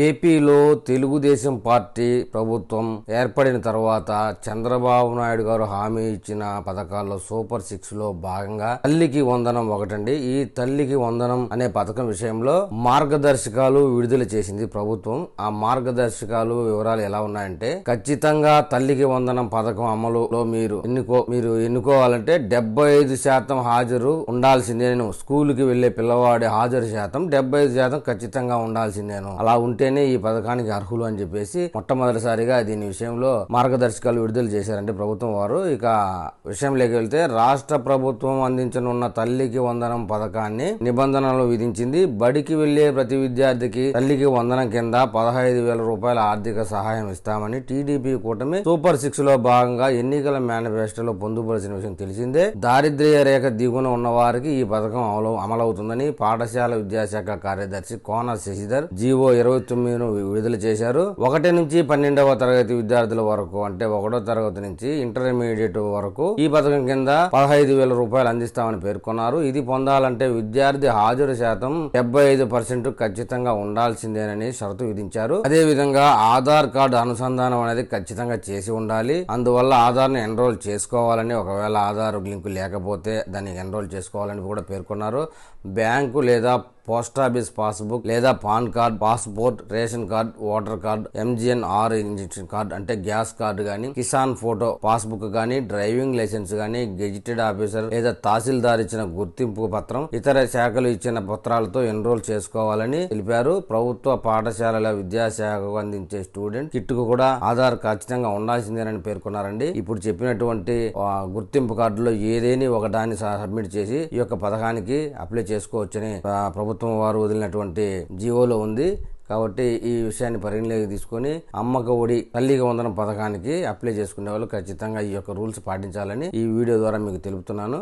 ఏపీలో తెలుగుదేశం పార్టీ ప్రభుత్వం ఏర్పడిన తర్వాత చంద్రబాబు నాయుడు గారు హామీ ఇచ్చిన పథకాల్లో సూపర్ సిక్స్లో భాగంగా తల్లికి వందనం ఒకటండి. ఈ తల్లికి వందనం అనే పథకం విషయంలో మార్గదర్శకాలు విడుదల చేసింది ప్రభుత్వం. ఆ మార్గదర్శకాలు వివరాలు ఎలా ఉన్నాయంటే ఖచ్చితంగా తల్లికి వందనం పథకం అమలులో మీరు ఎన్నుకో మీరు ఎన్నుకోవాలంటే డెబ్బై ఐదు శాతం హాజరు ఉండాల్సిందేను స్కూల్కి వెళ్ళే పిల్లవాడి హాజరు శాతం డెబ్బై ఐదు శాతం ఖచ్చితంగా ఉండాల్సిందేను అలా ఉంటే ఉంటేనే ఈ పథకానికి అర్హులు అని చెప్పేసి మొట్టమొదటిసారిగా దీని విషయంలో మార్గదర్శకాలు విడుదల చేశారంటే ప్రభుత్వం వారు. ఇక విషయంలోకి వెళ్తే రాష్ట్ర ప్రభుత్వం అందించనున్న తల్లికి వందనం పథకాన్ని నిబంధనలు విధించింది. బడికి వెళ్ళే ప్రతి విద్యార్థికి తల్లికి వందనం కింద పదహైదు వేల రూపాయల ఆర్థిక సహాయం ఇస్తామని టీడీపీ కూటమి సూపర్ సిక్స్లో భాగంగా ఎన్నికల మేనిఫెస్టోలో పొందుపరిచిన విషయం తెలిసిందే. దారిద్ర్య రేఖ దిగువన ఉన్న వారికి ఈ పథకం అమలు అమలవుతుందని పాఠశాల విద్యాశాఖ కార్యదర్శి కోన శశిధర్ జీవో ఇరవై తొమ్మిదిను విడుదల చేశారు. ఒకటి నుంచి పన్నెండవ తరగతి విద్యార్థుల వరకు అంటే ఒకటో తరగతి నుంచి ఇంటర్మీడియట్ వరకు ఈ పథకం కింద పదహైదు వేల రూపాయలు అందిస్తామని పేర్కొన్నారు. ఇది పొందాలంటే విద్యార్థి హాజరు శాతం డెబ్బై ఐదు పర్సెంట్ ఖచ్చితంగా ఉండాల్సిందేనని షరతు విధించారు. అదే విధంగా ఆధార్ కార్డు అనుసంధానం అనేది ఖచ్చితంగా చేసి ఉండాలి. అందువల్ల ఆధార్ను ఎన్రోల్ చేసుకోవాలని ఒకవేళ ఆధార్ లింక్ లేకపోతే దాన్ని ఎన్రోల్ చేసుకోవాలని కూడా పేర్కొన్నారు. బ్యాంకు లేదా పోస్ట్ ఆఫీస్ పాస్బుక్ లేదా PAN card passport ration card voter card MGN R injection card అంటే గ్యాస్ కార్డు గాని కిసాన్ ఫోటో పాస్బుక్ గాని డ్రైవింగ్ లైసెన్స్ గాని గెజిటెడ్ ఆఫీసర్ లేదా తహసీల్దార్ ఇచ్చిన గుర్తింపు పత్రం ఇతర శాఖలు ఇచ్చిన పత్రాలతో ఎన్రోల్ చేసుకోవాలని తెలిపారు. ప్రభుత్వ పాఠశాలల విద్యాశాఖకు అందించే స్టూడెంట్ కిట్కు కూడా ఆధార్ ఖచ్చితంగా ఉండాల్సిందేనని పేర్కొన్నారండి. ఇప్పుడు చెప్పినటువంటి గుర్తింపు కార్డులో ఏదేని ఒకదాన్ని సబ్మిట్ చేసి ఈ యొక్క పథకానికి అప్లై చేసుకోవచ్చని ప్రభుత్వం వారు వదిలినటువంటి జీవోలో ఉంది. కాబట్టి ఈ విషయాన్ని పరిగణలోకి తీసుకొని అమ్మక ఒడి తల్లిగా వందనం పథకానికి అప్లై చేసుకునే వాళ్ళు ఖచ్చితంగా ఈ యొక్క రూల్స్ పాటించాలని ఈ వీడియో ద్వారా మీకు తెలుపుతున్నాను.